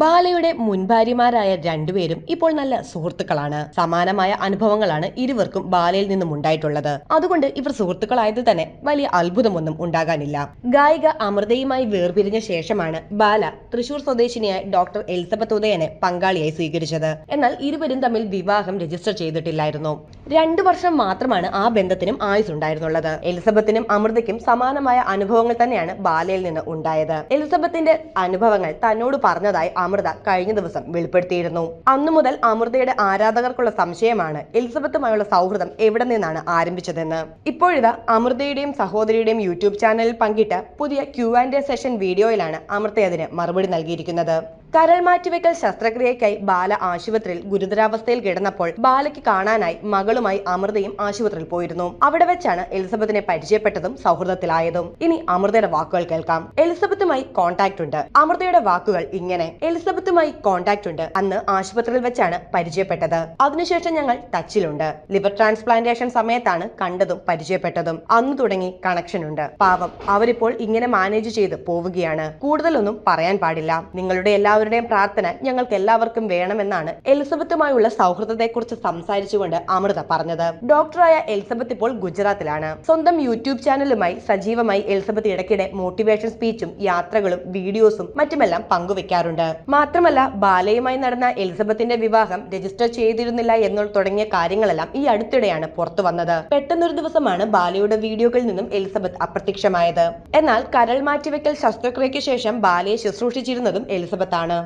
ബാലയുടെ മുൻഭാര്യമാരായ രണ്ടുപേരും ഇപ്പോൾ നല്ല സുഹൃത്തുക്കളാണ്. സമാനമായ അനുഭവങ്ങളാണ് ഇരുവർക്കും ബാലയിൽ നിന്നും ഉണ്ടായിട്ടുള്ളത്. അതുകൊണ്ട് ഇവർ സുഹൃത്തുക്കളായത് തന്നെ വലിയ അത്ഭുതമൊന്നും ഉണ്ടാകാനില്ല. ഗായിക അമൃതയുമായി വേർപിരിഞ്ഞ ശേഷമാണ് ബാല തൃശൂർ സ്വദേശിനിയായ ഡോക്ടർ എലിസബത്ത് ഉദയനെ പങ്കാളിയായി സ്വീകരിച്ചത്. എന്നാൽ ഇരുവരും തമ്മിൽ വിവാഹം രജിസ്റ്റർ ചെയ്തിട്ടില്ലായിരുന്നു. രണ്ടു വർഷം മാത്രമാണ് ആ ബന്ധത്തിനും ആയുസ് ഉണ്ടായിരുന്നുള്ളത് എലിസബത്തിനും അമൃതയ്ക്കും സമാനമായ അനുഭവങ്ങൾ തന്നെയാണ് ബാലയിൽ നിന്ന് ഉണ്ടായത്. എലിസബത്തിന്റെ അനുഭവങ്ങൾ തന്നോട് പറഞ്ഞതായി അമൃത കഴിഞ്ഞ ദിവസം വെളിപ്പെടുത്തിയിരുന്നു. അന്നു മുതൽ അമൃതയുടെ ആരാധകർക്കുള്ള സംശയമാണ് എലിസബത്തുമായുള്ള സൗഹൃദം എവിടെ നിന്നാണ് ആരംഭിച്ചതെന്ന്. ഇപ്പോഴിതാ അമൃതയുടെയും സഹോദരിയുടെയും യൂട്യൂബ് ചാനലിൽ പങ്കിട്ട പുതിയ ക്യൂ ആൻഡ് എ സെഷൻ വീഡിയോയിലാണ് അമൃത അതിന് മറുപടി നൽകിയിരിക്കുന്നത്. കരൾ മാറ്റിവെക്കൽ ശസ്ത്രക്രിയയ്ക്കായി ബാല ആശുപത്രിയിൽ ഗുരുതരാവസ്ഥയിൽ കിടന്നപ്പോൾ ബാലയ്ക്ക് കാണാനായി മകളുമായി അമൃതയും ആശുപത്രിയിൽ പോയിരുന്നു. അവിടെ വെച്ചാണ് എലിസബത്തിനെ പരിചയപ്പെട്ടതും സൗഹൃദത്തിലായതും. ഇനി അമൃതയുടെ വാക്കുകൾ കേൾക്കാം. എലിസബത്തുമായി കോൺടാക്ട് ഉണ്ട്. അമൃതയുടെ വാക്കുകൾ ഇങ്ങനെ. എലിസബത്തുമായി കോൺടാക്ട് ഉണ്ട്. അന്ന് ആശുപത്രിയിൽ വെച്ചാണ് പരിചയപ്പെട്ടത്. അതിനുശേഷം ഞങ്ങൾ ടച്ചിലുണ്ട്. ലിവർ ട്രാൻസ്പ്ലാന്റേഷൻ സമയത്താണ് കണ്ടതും പരിചയപ്പെട്ടതും. അന്ന് തുടങ്ങി കണക്ഷൻ ഉണ്ട്. പാവം അവരിപ്പോൾ ഇങ്ങനെ മാനേജ് ചെയ്ത് പോവുകയാണ്. കൂടുതലൊന്നും പറയാൻ പാടില്ല. നിങ്ങളുടെ എല്ലാവരുടെയും പ്രാർത്ഥന ഞങ്ങൾക്ക് എല്ലാവർക്കും വേണമെന്നാണ് എലിസബത്തുമായുള്ള സൗഹൃദത്തെക്കുറിച്ച് സംസാരിച്ചുകൊണ്ട് അമൃത പറഞ്ഞത്. ഡോക്ടറായ എലിസബത്ത് ഇപ്പോൾ ഗുജറാത്തിലാണ്. സ്വന്തം യൂട്യൂബ് ചാനലുമായി സജീവമായി എലിസബത്ത് ഇടയ്ക്കിടെ മോട്ടിവേഷൻ സ്പീച്ചും യാത്രകളും വീഡിയോസും മറ്റുമെല്ലാം പങ്കുവെക്കാറുണ്ട്. മാത്രമല്ല ബാലയുമായി നടന്ന എലിസബത്തിന്റെ വിവാഹം രജിസ്റ്റർ ചെയ്തിരുന്നില്ല എന്നുള്ള തുടങ്ങിയ കാര്യങ്ങളെല്ലാം ഈ അടുത്തിടെയാണ് പുറത്തു വന്നത്. പെട്ടെന്നൊരു ദിവസമാണ് ബാലയുടെ വീഡിയോകളിൽ നിന്നും എലിസബത്ത് അപ്രത്യക്ഷമായത്. എന്നാൽ കരൾ മാറ്റിവെക്കൽ ശസ്ത്രക്രിയയ്ക്ക് ശേഷം ബാലയെ ശുശ്രൂഷിച്ചിരുന്നതും എലിസബത്ത് ആണ്